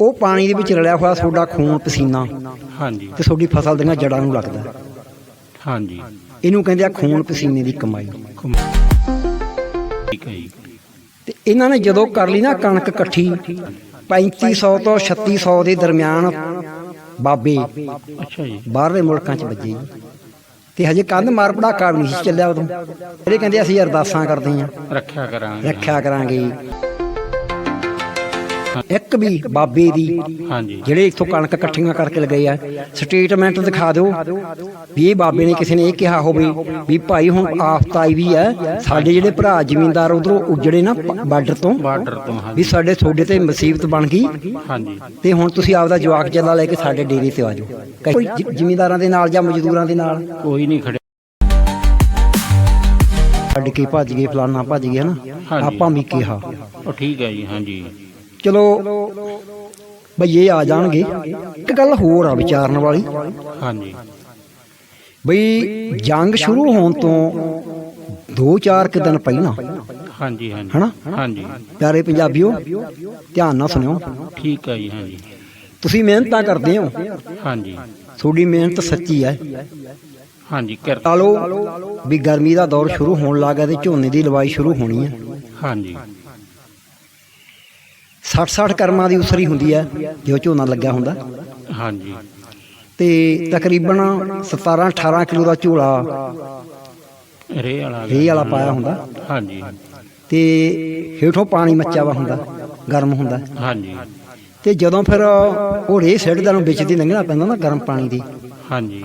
ਉਹ ਪਾਣੀ ਦੇ ਵਿੱਚ ਰਲਿਆ ਹੋਇਆ ਤੁਹਾਡਾ ਖੂਨ ਪਸੀਨਾ ਹਾਂਜੀ। ਤੇ ਤੁਹਾਡੀ ਫਸਲ ਦੀਆਂ ਜੜਾਂ ਨੂੰ ਲੱਗਦਾ। ਹਾਂਜੀ। ਇਹਨੂੰ ਕਹਿੰਦੇ ਆ ਖੂਨ ਪਸੀਨੇ ਦੀ ਕਮਾਈ। ਠੀਕ ਹੈ ਜੀ। ਤੇ ਇਹਨਾਂ ਨੇ ਜਦੋਂ ਕਰ ਲਈ ਨਾ ਕਣਕ ਇਕੱਠੀ 3500 ਤੋਂ 3600 ਦੇ ਦਰਮਿਆਨ ਬਾਬੇ ਅੱਛਾ ਜੀ। ਬਾਹਰਲੇ ਮੁਲਕਾਂ 'ਚ ਵੱਜੇ। ਜੀ ਤੇ ਹਜੇ ਕੰਧ ਮਾਰ ਪੜਾਕਾ ਵੀ ਨਹੀਂ ਚੱਲਿਆ ਉਦੋਂ। ਜਿਹੜੇ ਕਹਿੰਦੇ ਅਸੀਂ ਅਰਦਾਸਾਂ ਕਰਦੇ ਆਂ ਰੱਖਿਆ ਕਰਾਂਗੇ। ਰੱਖਿਆ ਕਰਾਂਗੇ। ਇੱਕ ਵੀ ਬਾਬੇ ਦੀ ਹਾਂਜੀ। ਜਿਹੜੇ ਇੱਥੋਂ ਕਣਕ ਇਕੱਠੀਆਂ ਕਰਕੇ ਲਗਾਏ ਆ ਸਟੇਟਮੈਂਟ ਦਿਖਾ ਦਿਓ ਵੀ ਇਹ ਬਾਬੇ ਨੇ ਕਿਸੇ ਨੇ ਇਹ ਕਿਹਾ ਹੋਵੇ ਵੀ ਭਾਈ ਹੁਣ ਆਫਤ ਆਈ ਵੀ ਹੈ ਸਾਡੇ ਜਿਹੜੇ ਭਰਾ ਜ਼ਮੀਂਦਾਰ ਉਧਰੋਂ ਉਜੜੇ ਨਾ ਬਾਰਡਰ ਤੋਂ ਬਾਰਡਰ ਤੋਂ ਵੀ ਹਾਂਜੀ ਸਾਡੇ ਤੁਹਾਡੇ ਤੇ ਮੁਸੀਬਤ ਬਣ ਗਈ ਹਾਂਜੀ। ਤੇ ਹੁਣ ਤੁਸੀਂ ਆਪਦਾ ਜਵਾਕ ਚੱਲਾ ਲੈ ਕੇ ਸਾਡੇ ਡੇਰੇ ਤੇ ਆ ਜਾਓ। ਕੋਈ ਜ਼ਿਮੀਂਦਾਰਾਂ ਦੇ ਨਾਲ ਜਾਂ ਮਜ਼ਦੂਰਾਂ ਦੇ ਨਾਲ। ਕੋਈ ਨਹੀਂ ਖੜਿਆ। ਛੱਡ ਕੇ ਭੱਜ ਗਏ ਫਲਾਨਾ ਭੱਜ ਗਏ ਹਨਾ ਹਾਂਜੀ। ਆਪਾਂ ਵੀ ਕਿਹਾ। ਉਹ ਠੀਕ ਹੈ ਜੀ ਹਾਂਜੀ। ਚਲੋ ਬਈ ਇਹ ਆ ਜਾਣਗੇ। ਇੱਕ ਗੱਲ ਹੋਰ ਆ ਵਿਚਾਰਨ ਵਾਲੀ। ਹਾਂਜੀ। ਬਈ ਜੰਗ ਸ਼ੁਰੂ ਹੋਣ ਤੋਂ 2-4 ਕੁ ਦਿਨ ਪਹਿਲਾਂ। ਹਾਂਜੀ ਹਾਂਜੀ। ਹਨਾ? ਹਾਂਜੀ। ਪਿਆਰੇ ਪੰਜਾਬੀਓ ਧਿਆਨ ਨਾਲ ਸੁਣਿਓ। ਠੀਕ ਹੈ ਜੀ ਹਾਂਜੀ। ਤੁਸੀਂ ਮਿਹਨਤਾਂ ਕਰਦੇ ਹੋ। ਹਾਂਜੀ। ਤੁਹਾਡੀ ਮਿਹਨਤ ਸੱਚੀ ਹੈ। ਹਾਂਜੀ ਕਿਰ ਲਾ ਵੀ ਗਰਮੀ ਦਾ ਦੌਰ ਸ਼ੁਰੂ ਹੋਣ ਲੱਗਾ ਤੇ ਝੋਨੇ ਦੀ ਲਵਾਈ ਸ਼ੁਰੂ ਹੋਣੀ ਹੈ। ਹਾਂਜੀ। 60-60 ਕਰਮਾਂ ਦੀ ਉਸਰੀ ਹੁੰਦੀ ਹੈ ਜੋ ਝੋਨਾ ਲੱਗਿਆ ਹੁੰਦਾ। ਹਾਂਜੀ। ਤੇ ਤਕਰੀਬਨ 17-18 ਕਿਲੋ ਦਾ ਝੋਲਾ ਰੇ ਵਾਲਾ ਰੇਹ ਵਾਲਾ ਪਾਇਆ ਹੁੰਦਾ। ਹਾਂਜੀ। ਤੇ ਹੇਠੋਂ ਪਾਣੀ ਮੱਚਿਆ ਵਾ ਹੁੰਦਾ ਗਰਮ ਹੁੰਦਾ। ਹਾਂਜੀ। ਤੇ ਜਦੋਂ ਫਿਰ ਉਹ ਰੇਹ ਸਿੱਟਦਾ ਨੂੰ ਵਿੱਚ ਦੀ ਲੰਘਣਾ ਪੈਂਦਾ ਨਾ ਗਰਮ ਪਾਣੀ ਦੀ। ਹਾਂਜੀ।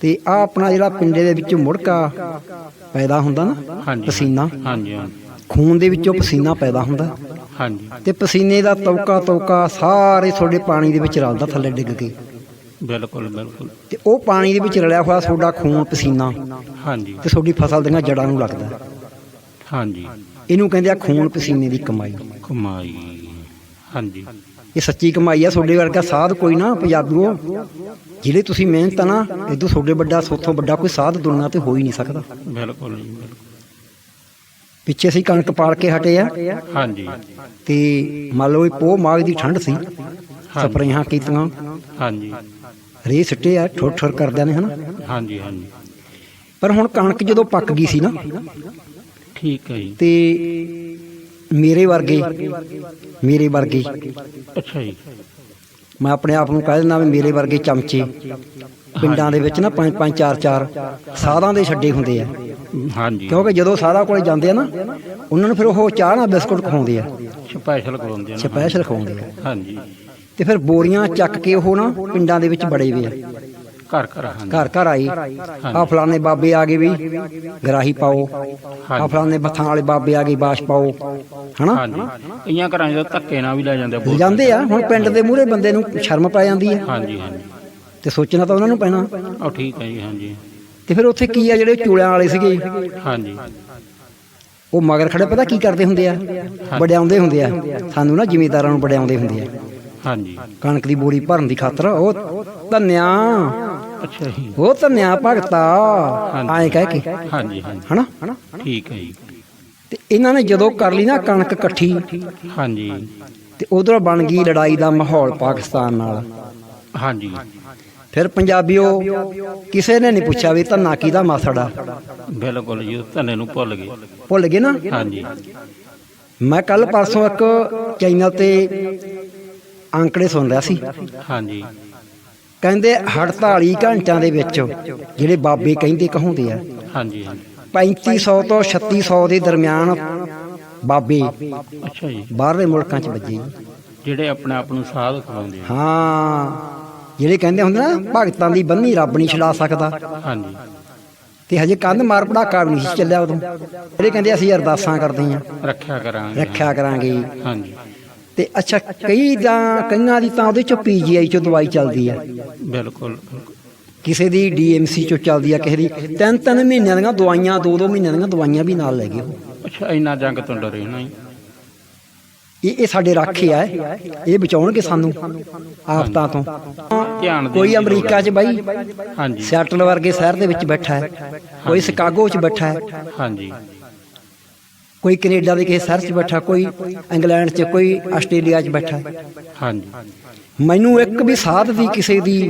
ਤੇ ਆ ਆਪਣਾ ਜਿਹੜਾ ਪਿੰਡੇ ਦੇ ਵਿੱਚ ਮੁੜਕਾ ਪੈਦਾ ਹੁੰਦਾ ਨਾ ਪਸੀਨਾ। ਹਾਂਜੀ। ਖੂਨ ਦੇ ਵਿੱਚੋਂ ਪਸੀਨਾ ਪੈਦਾ ਹੁੰਦਾ। ਹਾਂਜੀ। ਤੇ ਪਸੀਨੇ ਦਾ ਤੌਕਾ ਤੌਕਾ ਸਾਰੇ ਤੁਹਾਡੇ ਪਾਣੀ ਦੇ ਵਿੱਚ ਰਲਦਾ ਥੱਲੇ ਡਿੱਗ ਕੇ। ਬਿਲਕੁਲ ਬਿਲਕੁਲ। ਤੇ ਉਹ ਪਾਣੀ ਦੇ ਵਿੱਚ ਰਲਿਆ ਹੋਇਆ ਤੁਹਾਡਾ ਖੂਨ ਪਸੀਨਾ ਹਾਂਜੀ। ਤੇ ਤੁਹਾਡੀ ਫਸਲ ਦੀਆਂ ਜੜਾਂ ਨੂੰ ਲੱਗਦਾ। ਹਾਂਜੀ। ਇਹਨੂੰ ਕਹਿੰਦੇ ਆ ਖੂਨ ਪਸੀਨੇ ਦੀ ਕਮਾਈ। ਕਮਾਈ। ਹਾਂਜੀ। ਇਹ ਸੱਚੀ ਕਮਾਈ ਆ ਤੁਹਾਡੇ ਵਰਗਾ ਸਾਧ ਕੋਈ ਨਾ ਪੰਜਾਬੀਓ। ਜਿਹੜੇ ਤੁਸੀਂ ਮਿਹਨਤ ਆ ਨਾ ਇਦੋਂ ਤੁਹਾਡੇ ਵੱਡਾ ਸੋਥੋਂ ਵੱਡਾ ਕੋਈ ਸਾਧ ਦੁਨੀਆ ਤੇ ਹੋ ਹੀ ਨਹੀਂ ਸਕਦਾ। ਬਿਲਕੁਲ ਬਿਲਕੁਲ। ਪਿੱਛੇ ਅਸੀਂ ਕਣਕ ਪਾਲ ਕੇ ਹਟੇ ਆ। ਹਾਂਜੀ। ਤੇ ਮੰਨ ਲਓ ਇਹ ਪੋਹ ਮਾਘ ਦੀ ਠੰਡ ਸੀ ਸਪਰੇਹਾਂ ਕੀਤੀਆਂ। ਹਾਂਜੀ। ਰੇ ਸਿੱਟੇ ਆ ਠੁਰ ਠੁਰ ਕਰਦਿਆਂ ਨੇ ਹਨਾ? ਹਾਂਜੀ ਹਾਂਜੀ। ਪਰ ਹੁਣ ਕਣਕ ਜਦੋਂ ਪੱਕ ਗਈ ਸੀ ਨਾ ਠੀਕ ਹੈ ਜੀ। ਤੇ ਮੇਰੇ ਵਰਗੇ ਮੇਰੇ ਵਰਗੇ ਅੱਛਾ ਜੀ। ਮੈਂ ਆਪਣੇ ਆਪ ਨੂੰ ਕਹਿ ਦਿੰਦਾ ਵੀ ਮੇਰੇ ਵਰਗੇ ਚਮਚੇ ਪਿੰਡਾਂ ਦੇ ਵਿੱਚ ਨਾ ਪੰਜ ਪੰਜ ਚਾਰ ਚਾਰ ਸਾਧਾਂ ਦੇ ਛੱਡੇ ਹੁੰਦੇ ਆ। ਹਾਂਜੀ। ਕਿਉਂਕਿ ਜਦੋਂ ਸਾਧਾਂ ਕੋਲੇ ਜਾਂਦੇ ਆ ਨਾ ਉਹਨਾਂ ਨੂੰ ਫਿਰ ਉਹ ਚਾਹ ਨਾਲ ਬਿਸਕੁਟ ਖਵਾਉਂਦੇ ਆ। ਸਪੈਸ਼ਲ ਕਰਾਉਂਦੇ ਨੇ ਸਪੈਸ਼ਲ ਖਵਾਉਂਦੇ ਆ। ਹਾਂਜੀ। ਤੇ ਫਿਰ ਬੋਰੀਆਂ ਚੱਕ ਕੇ ਉਹ ਨਾ ਪਿੰਡਾਂ ਦੇ ਵਿੱਚ ਬੜੇ ਵੇ ਆ। ਘਰ ਘਰ ਘਰ ਘਰ ਆਈ। ਆ ਫਲਾਣੇ ਬਾਬੇ ਆ ਗਏ ਵੀ ਗਰਾਹੀ ਪਾਓ। ਆ ਫਲਾਣੇ ਬੱਥਾਂ ਵਾਲੇ ਬਾਬੇ ਆ ਗਏ ਬਾਸ਼ ਪਾਓ। ਹਨਾ? ਕਈਆਂ ਘਰਾਂ 'ਚ ਧੱਕੇ ਨਾਲ ਵੀ ਲੈ ਜਾਂਦੇ ਬੋਲ ਜਾਂਦੇ ਆ ਹੁਣ ਪਿੰਡ ਦੇ ਮੂਹਰੇ ਬੰਦੇ ਨੂੰ ਸ਼ਰਮ ਪੈ ਜਾਂਦੀ ਹੈ ਹਾਂਜੀ ਹਾਂਜੀ। ਤੇ ਸੋਚਣਾ ਤਾਂ ਉਹਨਾਂ ਨੂੰ ਪੈਣਾ। ਉਹ ਠੀਕ ਹੈ ਜੀ ਹਾਂਜੀ। ਤੇ ਫਿਰ ਉੱਥੇ ਕੀ ਆ ਜਿਹੜੇ ਚੂੜਿਆਂ ਵਾਲੇ ਸੀਗੇ? ਹਾਂਜੀ। ਉਹ ਮਗਰ ਖੜੇ ਪਤਾ ਕੀ ਕਰਦੇ ਹੁੰਦੇ ਆ? ਵਡਿਆਉਂਦੇ ਹੁੰਦੇ ਆ। ਸਾਨੂੰ ਨਾ ਜ਼ਿਮੀਦਾਰਾਂ ਨੂੰ ਵਡਿਆਉਂਦੇ ਹੁੰਦੇ ਆ। ਹਾਂਜੀ। ਕਣਕ ਦੀ ਬੋਰੀ ਭਰਨ ਦੀ ਖਾਤਰ ਉਹ ਧੰਨਿਆ। ਅੱਛਾ ਜੀ। ਉਹ ਧੰਨਿਆ ਭਗਤਾ। ਐਂ ਕਹਿ ਕੇ। ਹਾਂਜੀ ਹਾਂਜੀ। ਹਨਾ? ਠੀਕ ਹੈ ਜੀ। ਤੇ ਇਹਨਾਂ ਨੇ ਜਦੋਂ ਕਰ ਲਈ ਨਾ ਕਣਕ ਇਕੱਠੀ ਹਾਂਜੀ। ਤੇ ਉਧਰ ਬਣ ਗਈ ਲੜਾਈ ਦਾ ਮਾਹੌਲ ਪਾਕਿਸਤਾਨ ਨਾਲ। ਹਾਂਜੀ। ਫਿਰ ਪੰਜਾਬੀਓ ਕਿਸੇ ਨੇ ਨਹੀਂ ਪੁੱਛਿਆ ਵੀ ਧੰਨਾ ਕਿਹਦਾ ਮਾਸੜਾ ਬਿਲਕੁਲ ਜੀ ਧੰਨੇ ਨੂੰ ਭੁੱਲ ਗਏ। ਭੁੱਲ ਗਏ ਨਾ? ਹਾਂਜੀ। ਮੈਂ ਕੱਲ ਪਰਸੋਂ ਇੱਕ ਚੈਨਲ ਤੇ ਅੰਕੜੇ ਸੁਣ ਰਿਹਾ ਸੀ। ਹਾਂਜੀ। ਕਹਿੰਦੇ 48 ਘੰਟਿਆਂ ਦੇ ਵਿੱਚ ਜਿਹੜੇ ਬਾਬੇ ਕਹਿੰਦੇ ਕਹਾਉਂਦੇ ਆ ਹਾਂਜੀ ਹਾਂਜੀ। 3500 ਤੋਂ 3600 ਦੇ ਦਰਮਿਆਨ ਬਾਬੇ ਅੱਛਾ ਜੀ। ਬਾਹਰਲੇ ਮੁਲਕਾਂ 'ਚ ਵੱਜੇ। ਜਿਹੜੇ ਆਪਣੇ ਆਪ ਨੂੰ ਸਾਧ ਖਵਾਉਂਦੇ ਆ। ਹਾਂ। ਜਿਹੜੇ ਕਹਿੰਦੇ ਹੁੰਦੇ ਨਾ ਭਗਤਾਂ ਦੀ ਬੰਨੀ ਰੱਬ ਨਹੀਂ ਛਡਾ ਸਕਦਾ। ਹਾਂਜੀ। ਤੇ ਹਜੇ ਕੰਧ ਮਾਰ ਪੜਾਕਾ ਵੀ ਨਹੀਂ ਸੀ ਚੱਲਿਆ ਉਦੋਂ। ਜਿਹੜੇ ਕਹਿੰਦੇ ਅਸੀਂ ਅਰਦਾਸਾਂ ਕਰਦੇ ਆਂ ਰੱਖਿਆ ਕਰਾਂਗੇ। ਰੱਖਿਆ ਕਰਾਂਗੇ। ਹਾਂਜੀ। ਤੇ ਅੱਛਾ ਕਈ ਤਾਂ ਕਈਆਂ ਦੀ ਤਾਂ ਉਹਦੇ ਚੋਂ ਪੀਜੀਆਈ ਚੋਂ ਦਵਾਈ ਚੱਲਦੀ ਆ। ਬਿਲਕੁਲ। ਕਿਸੇ ਦੀ ਡੀਐਮਸੀ ਚੋਂ ਚੱਲਦੀ ਆ ਕਿਸੇ ਦੀ ਤਿੰਨ ਤਿੰਨ ਮਹੀਨਿਆਂ ਦੀਆਂ ਦਵਾਈਆਂ ਦੋ ਦੋ ਮਹੀਨਿਆਂ ਦੀਆਂ ਦਵਾਈਆਂ ਵੀ ਨਾਲ ਲੈ ਗਏ ਉਹ। ਅੱਛਾ ਇੰਨਾ ਜੰਗ ਤੋਂ ਡਰੇ ਜੀ। ਇਹ ਇਹ ਸਾਡੇ ਰਾਖੇ ਆ ਇਹ ਬਚਾਉਣਗੇ ਸਾਨੂੰ ਆਫਤਾਂ ਤੋਂ। ਧਿਆਨ ਕੋਈ ਅਮਰੀਕਾ 'ਚ ਬਾਈ ਹਾਂਜੀ। ਸਿਆਟਲ ਵਰਗੇ ਸ਼ਹਿਰ ਦੇ ਵਿੱਚ ਬੈਠਾ ਹੈ ਕੋਈ ਸ਼ਿਕਾਗੋ 'ਚ ਬੈਠਾ ਹੈ ਹਾਂਜੀ। ਕੋਈ ਕੈਨੇਡਾ ਦੇ ਕਿਸੇ ਸ਼ਹਿਰ 'ਚ ਬੈਠਾ ਕੋਈ ਇੰਗਲੈਂਡ 'ਚ ਕੋਈ ਆਸਟ੍ਰੇਲੀਆ 'ਚ ਬੈਠਾ ਹਾਂਜੀ। ਮੈਨੂੰ ਇੱਕ ਵੀ ਸਾਧ ਦੀ ਕਿਸੇ ਦੀ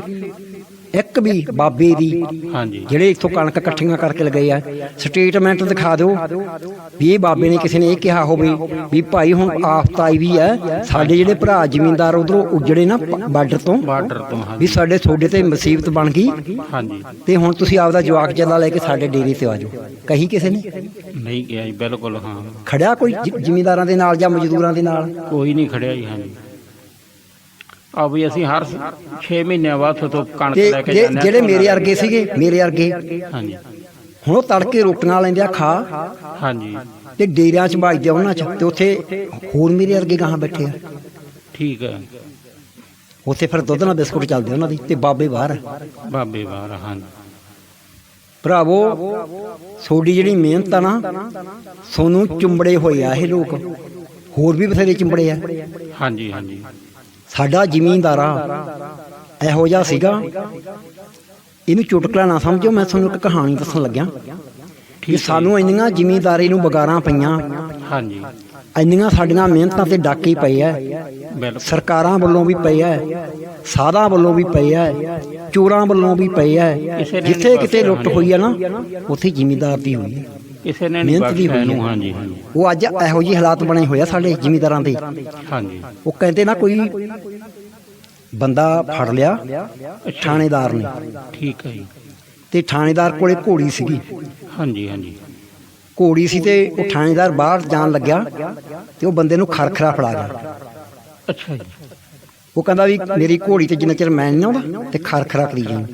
ਇੱਕ ਵੀ ਬਾਬੇ ਦੀ ਹਾਂਜੀ। ਜਿਹੜੇ ਇੱਥੋਂ ਕਣਕ ਇਕੱਠੀਆਂ ਕਰਕੇ ਲਗਾਏ ਆ ਸਟੇਟਮੈਂਟ ਦਿਖਾ ਦਿਓ ਵੀ ਇਹ ਬਾਬੇ ਨੇ ਕਿਸੇ ਨੇ ਇਹ ਕਿਹਾ ਹੋਵੇ ਵੀ ਭਾਈ ਹੁਣ ਆਫਤ ਆਈ ਵੀ ਹੈ ਸਾਡੇ ਜਿਹੜੇ ਭਰਾ ਜ਼ਿਮੀਂਦਾਰ ਉਧਰੋਂ ਉਜੜੇ ਨਾ ਬਾਰਡਰ ਤੋਂ ਬਾਰਡਰ ਤੋਂ ਵੀ ਸਾਡੇ ਤੁਹਾਡੇ ਤੇ ਮੁਸੀਬਤ ਬਣ ਗਈ। ਹਾਂਜੀ। ਤੇ ਹੁਣ ਤੁਸੀਂ ਆਪਦਾ ਜਵਾਕ ਚੱਲਾ ਲੈ ਕੇ ਸਾਡੇ ਡੇਰੇ ਤੇ ਆ ਜਾਓ। ਕਹੀ ਕਿਸੇ ਨੇ? ਨਹੀਂ ਗਿਆ ਜੀ ਬਿਲਕੁਲ ਹਾਂ। ਖੜਿਆ ਕੋਈ ਜ਼ਿਮੀਂਦਾਰਾਂ ਦੇ ਨਾਲ ਜਾਂ ਮਜ਼ਦੂਰਾਂ ਦੇ ਨਾਲ? ਕੋਈ ਨਹੀਂ ਖੜਿਆ ਜੀ ਹਾਂਜੀ। ਆ ਵੀ ਅਸੀਂ ਹਰ 6 ਮਹੀਨਿਆਂ ਬਾਅਦ ਤੋਂ ਕਣਕ ਤੇ ਲੈ ਕੇ ਜੇ- ਜਾਂਦੇ ਜਿਹੜੇ ਮੇਰੇ ਵਰਗੇ ਸੀਗੇ ਮੇਰੇ ਵਰਗੇ। ਹਾਂਜੀ। ਹੁਣ ਉਹ ਤੜਕੇ ਰੋਟੀਆਂ ਲੈਂਦੇ ਆ ਖਾ। ਹਾਂਜੀ। ਤੇ ਡੇਰਿਆਂ 'ਚ ਵੱਜਦੇ ਆ ਉਹਨਾਂ 'ਚ ਤੇ ਉੱਥੇ ਹੋਰ ਮੇਰੇ ਵਰਗੇ ਗਾਹਾਂ ਬੈਠੇ ਆ। ਠੀਕ ਹੈ ਉੱਥੇ ਫਿਰ ਦੁੱਧ ਨਾਲ ਬਿਸਕੁਟ ਚੱਲਦੇ ਉਹਨਾਂ ਦੀ ਤੇ ਬਾਬੇ ਬਾਹਰ। ਆ। ਬਾਬੇ ਬਾਹਰ ਹਾਂਜੀ। ਭਰਾਵੋ ਤੁਹਾਡੀ ਜਿਹੜੀ ਮਿਹਨਤ ਆ ਨਾ ਸੋਨੂੰ ਚੁੰਬੜੇ ਹੋਏ ਆ ਇਹ ਲੋਕ। ਹੋਰ ਵੀ ਬਥੇਰੇ ਚੁੰਬੜੇ ਆ। ਹਾਂਜੀ ਹਾਂਜੀ। ਸਾਡਾ ਜ਼ਿਮੀਂਦਾਰਾ ਇਹੋ ਜਿਹਾ ਸੀਗਾ। ਇਹਨੂੰ ਚੁਟਕਲਾ ਨਾ ਸਮਝੋ ਮੈਂ ਤੁਹਾਨੂੰ ਇੱਕ ਕਹਾਣੀ ਦੱਸਣ ਲੱਗਿਆ ਕਿ। ਸਾਨੂੰ ਇੰਨੀਆਂ ਜ਼ਿਮੀਂਦਾਰੀ ਨੂੰ ਬਗਾਰਾਂ ਪਈਆਂ। ਹਾਂਜੀ। ਇੰਨੀਆਂ ਸਾਡੀਆਂ ਮਿਹਨਤਾਂ ਤੇ ਡਾਕੇ ਪਏ ਬਿਲਕੁਲ। ਸਰਕਾਰਾਂ ਵੱਲੋਂ ਵੀ ਪਏ ਆ ਸਾਧਾਂ ਵੱਲੋਂ ਵੀ ਪਏ ਆ ਚੋਰਾਂ ਵੱਲੋਂ ਵੀ ਪਏ ਨੇ ਜਿੱਥੇ ਕਿਤੇ ਲੁੱਟ ਹੋਈ ਆ ਨਾ ਉੱਥੇ ਜ਼ਿਮੀਂਦਾਰ ਦੀ ਹੋਈ ਹੈ ਕਿਸੇ ਨੇ ਨਹੀਂ ਮਿਹਨਤ ਦੀ ਬਖਸ਼ਿਆ ਹੋਈ ਇਹਨੂੰ। ਹਾਂਜੀ ਉਹ ਅੱਜ ਇਹੋ ਜਿਹੇ ਹਾਲਾਤ ਬਣੇ ਹੋਏ ਆ ਸਾਡੇ ਜ਼ਿਮੀਂਦਾਰਾਂ ਦੇ। ਹਾਂਜੀ। ਉਹ ਕਹਿੰਦੇ ਨਾ ਕੋਈ ਬੰਦਾ ਫੜ ਲਿਆ ਥਾਣੇਦਾਰ ਨੇ। ਠੀਕ ਹੈ ਜੀ। ਤੇ ਥਾਣੇਦਾਰ ਕੋਲੇ ਘੋੜੀ ਸੀਗੀ। ਹਾਂਜੀ ਹਾਂਜੀ। ਘੋੜੀ ਸੀ ਤੇ ਉਹ ਥਾਣੇਦਾਰ ਬਾਹਰ ਜਾਣ ਲੱਗਿਆ ਤੇ ਉਹ ਬੰਦੇ ਨੂੰ ਖਰਖਰਾ ਫੜਾ ਗਿਆ। ਅੱਛਾ ਜੀ। ਉਹ ਕਹਿੰਦਾ ਵੀ ਮੇਰੀ ਘੋੜੀ ਤੇ ਜਿੰਨਾ ਚਿਰ ਮੈਂ ਨਹੀਂ ਆਉਂਦਾ ਤੇ ਖਰਖਰਾ ਕਰੀ ਜਾਈਂ।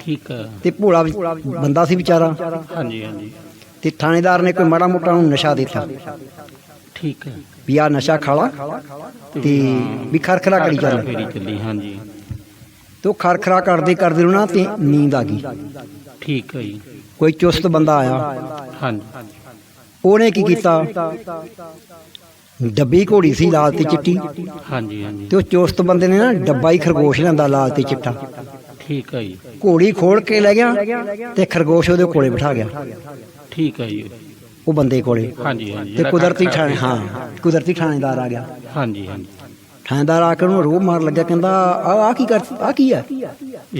ਠੀਕ ਹੈ। ਤੇ ਭੋਲਾ ਵੀ ਬੰਦਾ ਸੀ ਵਿਚਾਰਾ। ਹਾਂਜੀ ਹਾਂਜੀ। ਤੇ ਥਾਣੇਦਾਰ ਨੇ ਕੋਈ ਮਾੜਾ ਮੋਟਾ ਨੂੰ ਨਸ਼ਾ ਦਿੱਤਾ। ਠੀਕ ਹੈ। ਵੀ ਆ ਨਸ਼ਾ ਖਾਲਾ ਤੇ ਵੀ ਖਰਖਰਾ ਕਰੀ ਚੱਲ। ਹਾਂਜੀ। ਤੇ ਖਰਖਰਾ ਕਰਦੇ ਕਰਦੇ ਨਾ ਤੇ ਨੀਂਦ ਆ ਗਈ। ਠੀਕ ਹੈ ਜੀ। ਕੋਈ ਚੁਸਤ ਬੰਦਾ ਆਇਆ। ਹਾਂਜੀ। ਉਹਨੇ ਕੀ ਕੀਤਾ? ਡੱਬੀ ਘੋੜੀ ਸੀ ਲਾਲ ਤੇ ਚਿੱਟੀ। ਹਾਂਜੀ ਹਾਂਜੀ। ਤੇ ਉਹ ਚੁਸਤ ਬੰਦੇ ਨੇ ਨਾ ਡੱਬਾ ਹੀ ਖਰਗੋਸ਼ ਲੈਂਦਾ ਲਾਲ ਤੇ ਚਿੱਟਾ। ਠੀਕ ਹੈ ਜੀ। ਘੋੜੀ ਖੋਲ ਕੇ ਲੈ ਗਿਆ ਤੇ ਖਰਗੋਸ਼ ਉਹਦੇ ਕੋਲੇ ਬਿਠਾ ਗਿਆ। ਠੀਕ ਹੈ ਜੀ। ਉਹ ਬੰਦੇ ਕੋਲੇ। ਹਾਂਜੀ ਹਾਂਜੀ। ਤੇ ਕੁਦਰਤੀ ਥਾਣੇ ਹਾਂ ਕੁਦਰਤੀ ਥਾਣੇਦਾਰ ਆ ਗਿਆ। ਹਾਂਜੀ ਹਾਂਜੀ। ਥਾਣੇਦਾਰ ਆ ਕੇ ਉਹਨੂੰ ਰੋਹ ਮਾਰ ਲੱਗਿਆ ਕਹਿੰਦਾ ਆ ਆ ਕੀ ਕਰ ਆ ਕੀ ਆ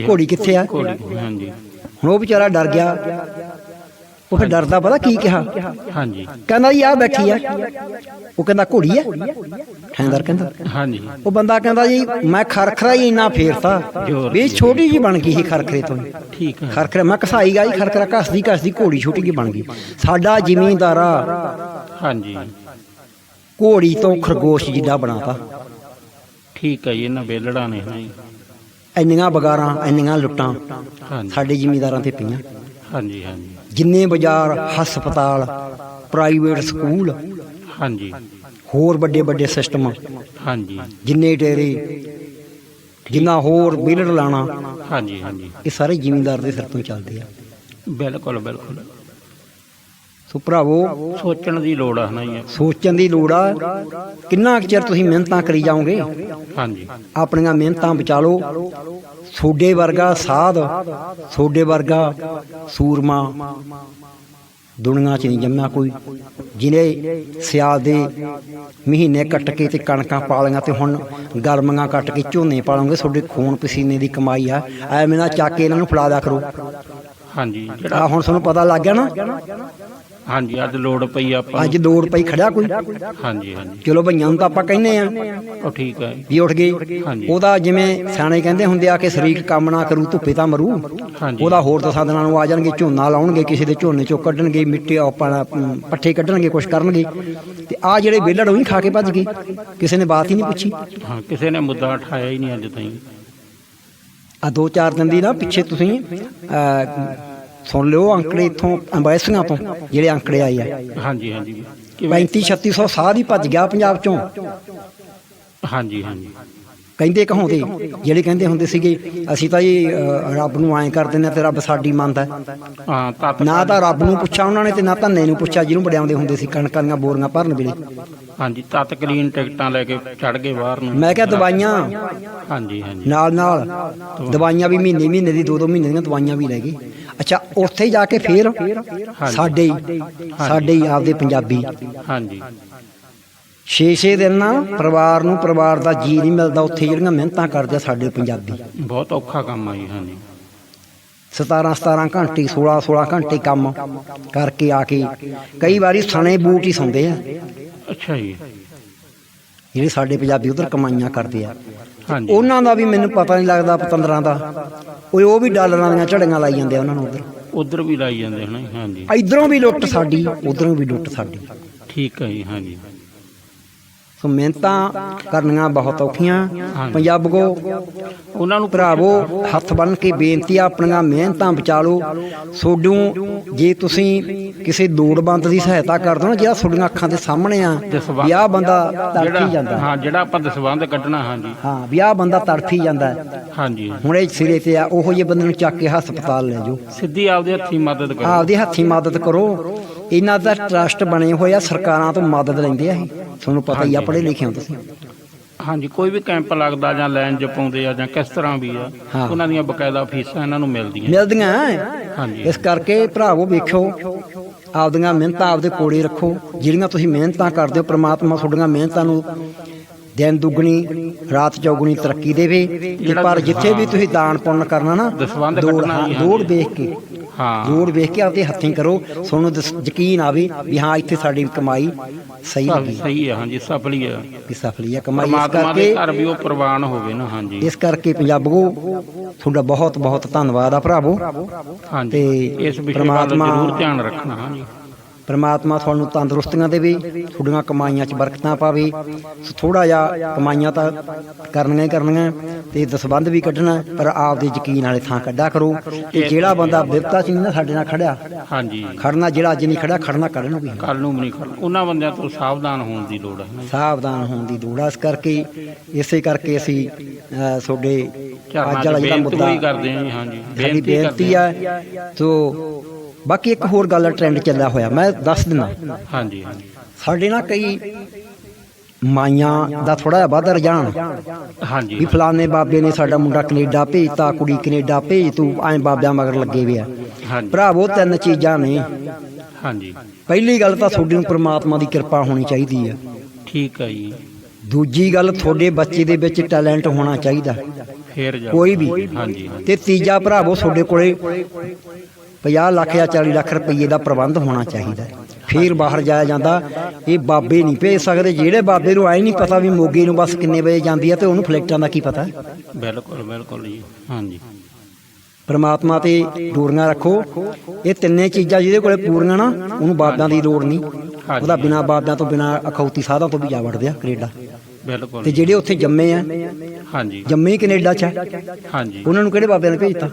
ਘੋੜੀ ਕਿੱਥੇ ਆ? ਹਾਂਜੀ। ਹੁਣ ਉਹ ਵਿਚਾਰਾ ਡਰ ਗਿਆ। ਉਹ ਡਰਦਾ ਪਤਾ ਕੀ ਕਿਹਾ? ਹਾਂਜੀ। ਕਹਿੰਦਾ ਜੀ ਆ ਬੈਠੀ ਆ। ਉਹ ਕਹਿੰਦਾ ਘੋੜੀ ਆ। ਥਾਣੇਦਾਰ ਕਹਿੰਦਾ। ਹਾਂਜੀ। ਉਹ ਬੰਦਾ ਕਹਿੰਦਾ ਜੀ ਮੈਂ ਖਰਖਰਾ ਹੀ ਇੰਨਾ ਫੇਰਤਾ। ਵੀ ਛੋਟੀ ਜੀ ਬਣ ਗਈ ਸੀ ਖਰਖਰੇ ਤੋਂ ਠੀਕ ਹੈ। ਖਰਖਰਾ ਮੈਂ ਕਸਾਈ ਗਾਈ ਖਰਖਰਾ ਘਸਦੀ ਘਸਦੀ ਘੋੜੀ ਛੋਟੀ ਜੀ ਬਣ ਗਈ। ਸਾਡਾ ਜ਼ਿਮੀਂਦਾਰਾ ਹਾਂਜੀ। ਘੋੜੀ ਤੋਂ ਖਰਗੋਸ਼ ਜਿੱਡਾ ਬਣਾਤਾ। ਠੀਕ ਹੈ ਜੀ ਇਹਨਾਂ ਵੇਲੜਾ ਨੇ ਨਾ ਜੀ। ਇੰਨੀਆਂ ਬਗਾਰਾਂ ਇੰਨੀਆਂ ਲੁੱਟਾਂ ਸਾਡੇ ਜ਼ਿਮੀਂਦਾਰਾਂ ਤੇ ਪਈਆਂ। ਹਾਂਜੀ ਹਾਂਜੀ। ਜਿੰਨੇ ਬਾਜ਼ਾਰ ਹਸਪਤਾਲ ਪ੍ਰਾਈਵੇਟ ਸਕੂਲ ਹਾਂਜੀ। ਹੋਰ ਵੱਡੇ ਵੱਡੇ ਸਿਸਟਮ ਹਾਂਜੀ। ਜਿੰਨੇ ਡੇਰੇ ਜਿੰਨਾ ਹੋਰ ਬਿਲਡ ਲਾਣਾ ਹਾਂਜੀ ਹਾਂਜੀ। ਇਹ ਸਾਰੇ ਜ਼ਿਮੀਂਦਾਰ ਦੇ ਸਿਰ ਤੋਂ ਚੱਲਦੇ ਆ। ਬਿਲਕੁਲ ਬਿਲਕੁਲ। ਸੋ ਭਰਾਵੋ ਸੋਚਣ ਦੀ ਲੋੜ ਆ ਨਾ ਜੀ। ਸੋਚਣ ਦੀ ਲੋੜ ਆ। ਕਿੰਨਾ ਚਿਰ ਤੁਸੀਂ ਮਿਹਨਤਾਂ ਕਰੀ ਜਾਓਗੇ? ਹਾਂਜੀ। ਆਪਣੀਆਂ ਮਿਹਨਤਾਂ ਬਚਾ ਲਓ। ਸੋਡੇ ਵਰਗਾ ਸਾਧ ਸੋਡੇ ਵਰਗਾ ਸੂਰਮਾ ਦੁਨੀਆ 'ਚ ਨਹੀਂ ਜੰਮਿਆ ਕੋਈ ਜਿਹਨੇ ਸਿਆਲ ਦੇ ਮਹੀਨੇ ਕੱਟ ਕੇ ਤੇ ਕਣਕਾਂ ਪਾਲੀਆਂ ਤੇ ਹੁਣ ਗਰਮੀਆਂ ਕੱਟ ਕੇ ਝੋਨੇ ਪਾਲੋਗੇ ਤੁਹਾਡੇ ਖੂਨ ਪਸੀਨੇ ਦੀ ਕਮਾਈ ਆ। ਐਵੇਂ ਨਾ ਚੱਕ ਕੇ ਇਹਨਾਂ ਨੂੰ ਫੜਾ ਦਿਆ ਕਰੋ। ਹਾਂਜੀ। ਜਿਹੜਾ ਹੁਣ ਤੁਹਾਨੂੰ ਪਤਾ ਲੱਗ ਗਿਆ ਨਾ? ਹਾਂਜੀ ਅੱਜ ਲੋੜ ਪਈ ਆਪਾਂ ਅੱਜ ਲੋੜ ਪਈ ਖੜਿਆ ਕੋਈ? ਹਾਂਜੀ ਹਾਂਜੀ। ਚਲੋ ਭਈਆਂ ਨੂੰ ਤਾਂ ਆਪਾਂ ਕਹਿੰਦੇ ਆ। ਉਹ ਠੀਕ ਹੈ ਵੀ ਉੱਠ ਗਏ। ਹਾਂਜੀ। ਉਹਦਾ ਜਿਵੇਂ ਸਿਆਣੇ ਕਹਿੰਦੇ ਹੁੰਦੇ ਆ ਕਿ ਸਰੀਰ ਕੰਮ ਨਾ ਕਰੂ ਧੁੱਪੇ ਤਾਂ ਮਰੂ। ਹਾਂਜੀ। ਉਹਦਾ ਹੋਰ ਦਸਾਂ ਦਿਨਾਂ ਨੂੰ ਆ ਜਾਣਗੇ ਝੋਨਾ ਲਾਉਣਗੇ ਕਿਸੇ ਦੇ ਝੋਨੇ ਚੋਂ ਕੱਢਣਗੇ ਮਿੱਟੀ ਆਪਣਾ ਪੱਠੇ ਕੱਢਣਗੇ ਕੁਛ ਕਰਨਗੇ। ਤੇ ਆ ਜਿਹੜੇ ਵਿਹਲੜ ਉਹ ਖਾ ਕੇ ਭੱਜ ਗਏ। ਕਿਸੇ ਨੇ ਬਾਤ ਹੀ ਨਹੀਂ ਪੁੱਛੀ। ਹਾਂ ਕਿਸੇ ਨੇ ਮੁੱਦਾ ਉਠਾਇਆ ਹੀ ਨਹੀਂ ਅੱਜ ਤਾਈਂ। ਆ ਦੋ ਚਾਰ ਦਿਨ ਦੀ ਨਾ ਪਿੱਛੇ ਤੁਸੀਂ ਸੁਣ ਲਿਓ ਅੰਕੜੇ ਇਥੋਂ ਅੰਬੈਸੀਆਂ ਤੋਂ ਜਿਹੜੇ ਅੰਕੜੇ ਆਏ ਆ। ਹਾਂਜੀ ਹਾਂਜੀ। ਕਿਵੇਂ? 35 3600 ਸਾਹ ਹੀ ਭੱਜ ਗਿਆ ਪੰਜਾਬ ਚੋਂ। ਹਾਂਜੀ ਹਾਂਜੀ। ਕਹਿੰਦੇ ਕਹਾਉਂਦੇ ਜਿਹੜੇ ਕਹਿੰਦੇ ਹੁੰਦੇ ਸੀਗੇ ਅਸੀਂ ਤਾਂ ਜੀ ਰੱਬ ਨੂੰ ਐਂ ਕਰ ਦਿੰਦੇ ਆ ਤੇ ਰੱਬ ਸਾਡੀ ਮੰਨਦਾ ਹੈ। ਨਾ ਤਾਂ ਰੱਬ ਨੂੰ ਪੁੱਛਿਆ ਉਹਨਾਂ ਨੇ ਤੇ ਨਾ ਧੰਨੇ ਨੂੰ ਪੁੱਛਿਆ ਜਿਹਨੂੰ ਵਡਿਆਉਂਦੇ ਹੁੰਦੇ ਸੀ ਕਣਕਾਂ ਦੀਆਂ ਬੋਰੀਆਂ ਭਰਨ ਵੇਲੇ। ਹਾਂਜੀ ਤਤਕਲੀਨ ਟਿਕਟਾਂ ਲੈ ਕੇ ਚੜ ਗਏ ਬਾਹਰ ਨੂੰ। ਮੈਂ ਕਿਹਾ ਦਵਾਈਆਂ? ਹਾਂਜੀ ਹਾਂਜੀ। ਨਾਲ ਨਾਲ। ਦਵਾਈਆਂ ਵੀ ਮਹੀਨੇ ਮਹੀਨੇ ਦੀ ਦੋ ਦੋ ਮਹੀਨੇ ਦੀਆਂ ਦਵਾਈਆਂ ਵੀ ਲੈ ਗਏ। ਅੱਛਾ ਉੱਥੇ ਜਾ ਕੇ ਫੇਰ ਸਾਡੇ ਹੀ ਸਾਡੇ ਹੀ ਆਪਦੇ ਪੰਜਾਬੀ। ਹਾਂਜੀ। 6-6 ਦਿਨ ਨਾ ਪਰਿਵਾਰ ਨੂੰ ਪਰਿਵਾਰ ਦਾ ਜੀ ਨਹੀਂ ਮਿਲਦਾ ਉੱਥੇ ਜਿਹੜੀਆਂ ਮਿਹਨਤਾਂ ਕਰਦੇ ਸਾਡੇ ਪੰਜਾਬੀ। ਬਹੁਤ ਔਖਾ ਕੰਮ ਆ ਜੀ ਹਾਂਜੀ। 17-17 ਘੰਟੇ 16-16 ਘੰਟੇ ਕੰਮ ਕਰਕੇ ਆ ਕੇ ਕਈ ਵਾਰੀ ਸਣੇ ਬੂਟ ਹੀ ਸੌਂਦੇ ਆ। ਅੱਛਾ ਜੀ। ਜਿਹੜੇ ਸਾਡੇ ਪੰਜਾਬੀ ਉਧਰ ਕਮਾਈਆਂ ਕਰਦੇ ਆ। ਹਾਂਜੀ। ਉਹਨਾਂ ਦਾ ਵੀ ਮੈਨੂੰ ਪਤਾ ਨਹੀਂ ਲੱਗਦਾ ਪਤੰਦਰਾਂ ਦਾ। ਉਹ ਉਹ ਵੀ ਡਾਲਰਾਂ ਦੀਆਂ ਝੜੀਆਂ ਲਾਈ ਜਾਂਦੇ ਆ ਉਹਨਾਂ ਨੂੰ ਉਧਰ। ਉਧਰ ਵੀ ਲਾਈ ਜਾਂਦੇ ਹਨ ਹਾਂਜੀ। ਇਧਰੋਂ ਵੀ ਲੁੱਟ ਸਾਡੀ ਉਧਰੋਂ ਵੀ ਲੁੱਟ ਸਾਡੀ। ਠੀਕ ਹੈ ਜੀ ਹਾਂਜੀ। ਸੋ ਮਿਹਨਤਾਂ ਕਰਨੀਆਂ ਬਹੁਤ ਔਖੀਆਂ। ਹਾਂਜੀ। ਪੰਜਾਬ ਕੋ ਉਹਨਾਂ ਨੂੰ ਭਰਾਵੋ ਹੱਥ ਬੰਨ ਕੇ ਬੇਨਤੀ ਆ ਆਪਣੀਆਂ ਮਿਹਨਤਾਂ ਬਚਾ ਲਓ। ਸੋਡੂ ਜੇ ਤੁਸੀਂ ਕਿਸੇ ਲੋੜਵੰਦ ਦੀ ਸਹਾਇਤਾ ਕਰ ਦੋ ਨਾ ਜਿਹੜਾ ਤੁਹਾਡੀਆਂ ਅੱਖਾਂ ਦੇ ਸਾਹਮਣੇ ਆ ਵੀ ਆਹ ਬੰਦਾ ਤੜਫੀ ਜਾਂਦਾ। ਹਾਂ ਜਿਹੜਾ ਆਪਾਂ ਦਸਵੰਧ ਕੱਢਣਾ ਹਾਂਜੀ। ਹਾਂ ਵੀ ਆਹ ਬੰਦਾ ਤੜਫੀ ਜਾਂਦਾ। ਹਾਂਜੀ। ਹੁਣ ਇਹ ਸਿਰੇ ਤੇ ਆ ਉਹੋ ਜਿਹੇ ਬੰਦੇ ਨੂੰ ਚੱਕ ਕੇ ਹਸਪਤਾਲ ਲੈ ਜਾਓ। ਸਿੱਧੀ ਆਪਦੇ ਹੱਥੀਂ ਮਦਦ ਕਰੋ। ਆਪਦੇ ਹੱਥੀਂ ਮਦਦ ਕਰੋ। ਇਹਨਾਂ ਦਾ ਟਰਸਟ ਬਣੇ ਹੋਏ ਆ ਸਰਕਾਰਾਂ ਤੋਂ ਮਦਦ ਲੈਂਦੇ ਆ ਇਹ। ਤੁਹਾਨੂੰ ਪਤਾ ਹੀ ਆ ਪੜ੍ਹੇ ਲਿਖੇ ਹੋ ਤੁਸੀਂ। ਹਾਂਜੀ ਕੋਈ ਵੀ ਕੈਂਪ ਲੱਗਦਾ ਜਾਂ ਲਾਈਨ 'ਚ ਪਾਉਂਦੇ ਆ ਜਾਂ ਕਿਸ ਤਰ੍ਹਾਂ ਵੀ ਆ ਹਾਂ। ਉਹਨਾਂ ਦੀਆਂ ਬਕਾਇਦਾ ਫੀਸਾਂ ਇਹਨਾਂ ਨੂੰ ਮਿਲਦੀਆਂ। ਮਿਲਦੀਆਂ ਹਾਂਜੀ। ਇਸ ਕਰਕੇ ਭਰਾਵੋ ਵੇਖੋ ਆਪਦੀਆਂ ਮਿਹਨਤਾਂ ਆਪਦੇ ਕੋਲੇ ਰੱਖੋ। ਜਿਹੜੀਆਂ ਤੁਸੀਂ ਮਿਹਨਤਾਂ ਕਰਦੇ ਹੋ ਪ੍ਰਮਾਤਮਾ ਤੁਹਾਡੀਆਂ ਮਿਹਨਤਾਂ ਨੂੰ ਦਿਨ ਦੁੱਗਣੀ ਰਾਤ ਚੌਗੁਣੀ ਤਰੱਕੀ ਦੇਵੇ। ਤੇ ਪਰ ਜਿੱਥੇ ਵੀ ਤੁਸੀਂ ਦਾਨ ਪੁੰਨ ਕਰਨਾ ਨਾ ਦਸਵੰਧ ਦੌੜ ਕੱਢਣਾ ਹਾਂ, ਦੌੜ। ਵੇਖ ਕੇ ਹਾਂ। ਦੌੜ ਵੇਖ ਕੇ ਆਪਦੇ ਹੱਥੀਂ ਕਰੋ। ਤੁਹਾਨੂੰ ਦਸ- ਯਕੀਨ ਆਵੇ ਵੀ ਹਾਂ ਇੱਥੇ ਸਾਡੀ ਕਮਾਈ ਸਹੀ ਸਭ ਲੱਗੀ ਸਹੀ ਹੈ ਹਾਂਜੀ ਸਫਲੀ ਹੈ। ਵੀ ਸਫਲੀ ਆ ਕਮਾਈ ਇਸ ਪਰਮਾਤਮਾ ਦੇ ਕਰਕੇ ਘਰ ਵੀ ਉਹ ਪ੍ਰਵਾਨ ਹੋਵੇ ਨਾ ਹਾਂਜੀ। ਇਸ ਕਰਕੇ ਪੰਜਾਬੋ ਤੁਹਾਡਾ ਬਹੁਤ ਬਹੁਤ ਧੰਨਵਾਦ ਆ ਭਰਾਵੋ। ਹਾਂਜੀ ਤੇ ਇਸ ਵਿਸ਼ੇ ਵੱਲ ਪ੍ਰਮਾਤਮਾ- ਜ਼ਰੂਰ ਧਿਆਨ ਰੱਖਣਾ ਹਾਂਜੀ। ਪਰਮਾਤਮਾ ਤੁਹਾਨੂੰ ਤੰਦਰੁਸਤੀਆਂ ਦੇਵੇ ਤੁਹਾਡੀਆਂ ਕਮਾਈਆਂ 'ਚ ਬਰਕਤਾਂ ਪਾਵੇ। ਸੋ ਥੋੜਾ ਜਿਹਾ ਕਮਾਈਆਂ ਤਾਂ ਕਰਨੀਆਂ ਹੀ ਕਰਨੀਆਂ ਤੇ ਦਸਬੰਧ ਵੀ ਕੱਢਣਾ ਪਰ ਆਪਦੇ ਯਕੀਨ ਵਾਲੇ ਥਾਂ ਕੱਢਿਆ ਕਰੋ। ਤੇ ਜਿਹੜਾ ਬੰਦਾ ਬਿਰਤਾ ਚ ਨਹੀਂ ਨਾ ਸਾਡੇ ਨਾਲ ਖੜਿਆ। ਹਾਂਜੀ। ਖੜਨਾ ਜਿਹੜਾ ਅੱਜ ਨਹੀਂ ਖੜਿਆ ਖੜਨਾ ਕੱਢ ਨੂੰ ਵੀ ਕੱਲ ਨੂੰ ਨਹੀਂ ਖੜਨਾ। ਉਹਨਾਂ ਬੰਦਿਆਂ ਤੋਂ ਸਾਵਧਾਨ ਹੋਣ ਦੀ ਲੋੜ ਹੈ। ਸਾਵਧਾਨ ਹੋਣ ਦੀ ਲੋੜ ਆ ਇਸ ਕਰਕੇ ਇਸੇ ਕਰਕੇ ਅਸੀਂ ਤੁਹਾਡੇ ਅੱਜ ਵਾਲਾ ਜਿਹੜਾ ਮੁੱਦਾ ਹੀ ਕਰਦੇ ਹਾਂ ਜੀ ਹਾਂਜੀ। ਬੇਨਤੀ ਆ ਸੋ ਬਾਕੀ ਇੱਕ ਹੋਰ ਗੱਲ ਟ੍ਰੈਂਡ ਚੱਲਿਆ ਹੋਇਆ ਮੈਂ ਦੱਸ ਦਿੰਦਾ। ਹਾਂ। ਹਾਂਜੀ ਹਾਂਜੀ। ਸਾਡੇ ਨਾਲ ਕਈ ਮਾਈਆਂ ਦਾ ਥੋੜਾ ਜਿਹਾ ਵੱਧ ਰੁਝਾਨ। ਹਾਂਜੀ। ਵੀ ਫਲਾਣੇ ਬਾਬੇ ਨੇ ਸਾਡਾ ਮੁੰਡਾ ਕੈਨੇਡਾ ਭੇਜਤਾ ਕੁੜੀ ਕੈਨੇਡਾ ਭੇਜ ਤੂੰ ਐਂ ਬਾਬਿਆਂ ਮਗਰ ਲੱਗੇ ਵੇ ਆ। ਹਾਂਜੀ। ਭਰਾਵੋ ਤਿੰਨ ਚੀਜ਼ਾਂ ਨੇ। ਹਾਂਜੀ। ਪਹਿਲੀ ਗੱਲ ਤਾਂ ਤੁਹਾਡੀ ਨੂੰ ਪ੍ਰਮਾਤਮਾ ਦੀ ਕਿਰਪਾ ਹੋਣੀ ਚਾਹੀਦੀ ਆ। ਠੀਕ ਹੈ ਜੀ। ਦੂਜੀ ਗੱਲ ਤੁਹਾਡੇ ਬੱਚੇ ਦੇ ਵਿੱਚ ਟੈਲੈਂਟ ਹੋਣਾ ਚਾਹੀਦਾ। ਫੇਰ ਜਾ ਕੋਈ ਵੀ। ਹਾਂਜੀ ਤੇ ਤੀਜਾ ਭਰਾਵੋ ਤੁਹਾਡੇ ਕੋਲੇ 50 ਲੱਖ ਜਾਂ 40 ਲੱਖ ਰੁਪਏ ਦਾ ਪ੍ਰਬੰਧ ਹੋਣਾ ਚਾਹੀਦਾ ਹੈ। ਫੇਰ ਬਾਹਰ ਜਾਇਆ ਜਾਂਦਾ ਇਹ ਬਾਬੇ ਨਹੀਂ ਭੇਜ ਸਕਦੇ ਜਿਹੜੇ ਬਾਬੇ ਨੂੰ ਆਈ ਨਹੀਂ ਪਤਾ ਵੀ ਮੋਗੇ ਨੂੰ ਬਸ ਕਿੰਨੇ ਵਜੇ ਜਾਂਦੀ ਆ ਤੇ ਉਹਨੂੰ ਫਲੈਕਟਾਂ ਦਾ ਕੀ ਪਤਾ। ਬਿਲਕੁਲ ਬਿਲਕੁਲ ਜੀ ਹਾਂਜੀ। ਪਰਮਾਤਮਾ ਤੇ ਡੋਰੀਆਂ ਰੱਖੋ ਇਹ ਤਿੰਨੇ ਚੀਜ਼ਾਂ ਜਿਹਦੇ ਕੋਲੇ ਪੂਰੀਆਂ ਨਾ ਉਹਨੂੰ ਬਾਬਿਆਂ ਦੀ ਲੋੜ ਨਹੀਂ। ਉਹਦਾ ਬਿਨਾ ਬਾਬਿਆਂ ਤੋਂ ਬਿਨਾ ਅਖੌਤੀ ਸਾਧਾਂ ਤੋਂ ਵੀ ਜਾ ਵੜਦੇ ਆ ਕੈਨੇਡਾ। ਬਿਲਕੁਲ ਤੇ ਜਿਹੜੇ ਉੱਥੇ ਜੰਮੇ ਆ? ਹਾਂਜੀ। ਜੰਮੇ ਹੀ ਕੈਨੇਡਾ ਚ ਆ, ਹਾਂਜੀ। ਉਹਨਾਂ ਨੂੰ ਕਿਹੜੇ ਬਾਬਿਆਂ ਨੇ ਭੇਜਤਾ?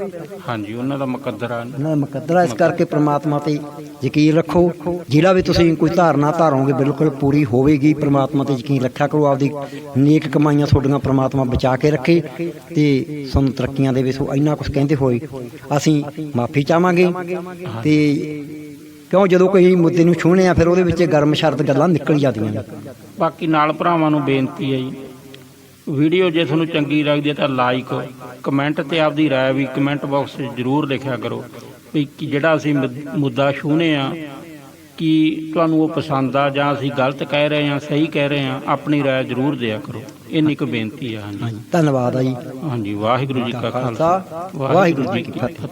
ਹਾਂਜੀ ਉਹਨਾਂ ਦਾ ਮੁਕੱਦਰਾ ਉਹਨਾਂ ਦਾ ਮੁਕੱਦਰਾ ਇਸ ਕਰਕੇ ਪ੍ਰਮਾਤਮਾ ਤੇ ਯਕੀਨ ਰੱਖੋ। ਜਿਹੜਾ ਵੀ ਤੁਸੀਂ ਕੋਈ ਧਾਰਨਾ ਧਾਰੋਗੇ ਬਿਲਕੁਲ ਪੂਰੀ ਹੋਵੇਗੀ। ਪ੍ਰਮਾਤਮਾ ਤੇ ਯਕੀਨ ਰੱਖਿਆ ਕਰੋ। ਆਪਦੀ ਨੇਕ ਕਮਾਈਆਂ ਤੁਹਾਡੀਆਂ ਪ੍ਰਮਾਤਮਾ ਬਚਾ ਕੇ ਰੱਖੇ ਤੇ ਤੁਹਾਨੂੰ ਤਰੱਕੀਆਂ ਦੇਵੇ। ਸੋ ਇੰਨਾ ਕੁਝ ਕਹਿੰਦੇ ਹੋਏ ਅਸੀਂ ਮਾਫੀ ਚਾਹਾਂਗੇ ਤੇ ਕਿਉਂ ਜਦੋਂ ਕੋਈ ਮੁੱਦੇ ਨੂੰ ਛੂਹਣੇ ਆ ਫਿਰ ਉਹਦੇ ਵਿੱਚ ਗਰਮ ਸ਼ਰਤ ਗੱਲਾਂ ਨਿਕਲ ਜਾਂਦੀਆਂ ਨੇ ਬਾਕੀ ਨਾਲ ਭਰਾਵਾਂ ਨੂੰ ਬੇਨਤੀ ਹੈ ਜੀ ਵੀਡੀਓ ਜੇ ਤੁਹਾਨੂੰ ਚੰਗੀ ਲੱਗਦੀ ਹੈ ਤਾਂ ਲਾਈਕ ਕਮੈਂਟ ਤੇ ਆਪਦੀ رائے ਵੀ ਕਮੈਂਟ ਬਾਕਸ 'ਚ ਜ਼ਰੂਰ ਲਿਖਿਆ ਕਰੋ ਵੀ ਕਿ ਜਿਹੜਾ ਅਸੀਂ ਮੁੱਦ- ਮੁੱਦਾ ਛੂਹਨੇ ਆ ਕਿ ਤੁਹਾਨੂੰ ਉਹ ਪਸੰਦ ਆ ਜਾਂ ਅਸੀਂ ਗਲਤ ਕਹਿ ਰਹੇ ਹਾਂ ਸਹੀ ਕਹਿ ਰਹੇ ਹਾਂ ਆਪਣੀ رائے ਜ਼ਰੂਰ ਦਿਆ ਕਰੋ ਇੰਨੀ ਕੁ ਬੇਨਤੀ ਹੈ ਹਾਂਜੀ ਧੰਨਵਾਦ ਆ ਜੀ ਹਾਂਜੀ ਵਾਹਿਗੁਰੂ ਜੀ ਕਾ ਖਾਲਸਾ ਵਾਹਿਗੁਰੂ ਜੀ ਕੀ ਫਤਿਹ